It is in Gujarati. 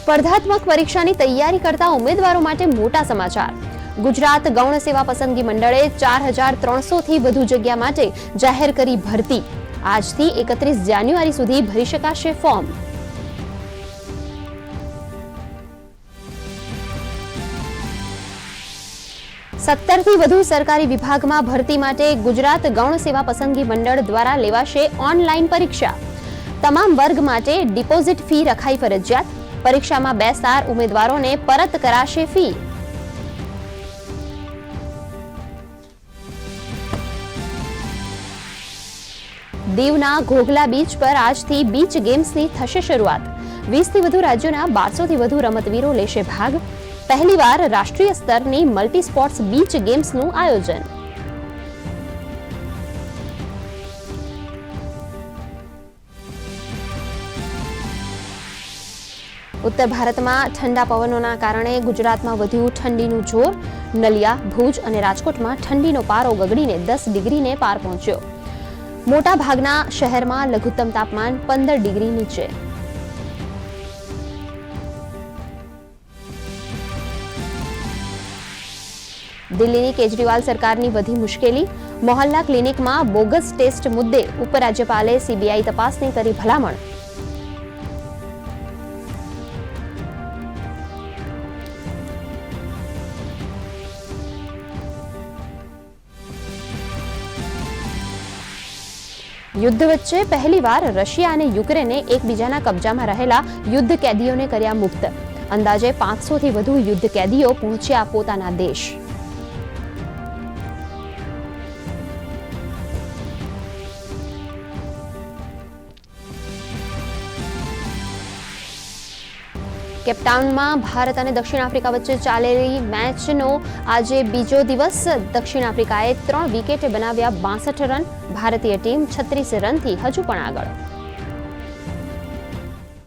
સ્પર્ધાત્મક પરીક્ષાની તૈયારી કરતા ઉમેદવારો માટે મોટા સમાચાર. ગુજરાત ગૌણ સેવા પસંદગી મંડળે ચાર હજાર ત્રણસોથી વધુ જગ્યા માટે જાહેર કરી ભરતી. આજથી એકત્રીસ જાન્યુઆરી સુધી ભરી શકાશે ફોર્મ. સત્તરથી વધુ સરકારી વિભાગમાં ભરતી માટે ગુજરાત ગૌણ સેવા પસંદગી મંડળ દ્વારા લેવાશે ઓનલાઈન પરીક્ષા. તમામ વર્ગ માટે ડિપોઝિટ ફી રખાઈ ફરજિયાત. પરીક્ષામાં બેસનાર ઉમેદવારોને પરત કરાશે ફી. દીવના ઘોઘલા બીચ પર આજથી બીચ ગેમ્સની થશે શરૂઆત. વીસથી વધુ રાજ્યોના બારસોથી વધુ રમતવીરો લેશે ભાગ. પહેલીવાર રાષ્ટ્રીય સ્તરની મલ્ટી સ્પોર્ટ્સ બીચ ગેમ્સનું આયોજન. ઉત્તર ભારતમાં ઠંડા પવનોના કારણે ગુજરાતમાં વધ્યું ઠંડીનું જોર. નલિયા, ભુજ અને રાજકોટમાં ઠંડીનો પારો ગગડીને દસ ડિગ્રીને પાર પહોંચ્યો. મોટા ભાગના શહેરમાં લઘુત્તમ તાપમાન પંદર ડિગ્રી નીચે. દિલ્હીની કેજરીવાલ સરકારની વધી મુશ્કેલી. મોહલ્લા ક્લિનિકમાં બોગસ ટેસ્ટ મુદ્દે ઉપરાજ્યપાલે સીબીઆઈ તપાસની કરી ભલામણ. યુદ્ધ વચ્ચે પહેલીવાર રશિયા અને યુક્રેને એકબીજાના કબજામાં રહેલા યુદ્ધ કેદીઓને કર્યા મુક્ત. અંદાજે પાંચસોથી વધુ યુદ્ધ કેદીઓ પહોંચ્યા પોતાના દેશ. કેપટાઉનમાં ભારત અને દક્ષિણ આફ્રિકા વચ્ચે ચાલેલી મેચનો આજે બીજો દિવસ દક્ષિણ આફ્રિકાએ ત્રણ વિકેટે બનાવ્યા બાસઠ રન. ભારતીય ટીમ છત્રીસ રનથી હજુ પણ આગળ.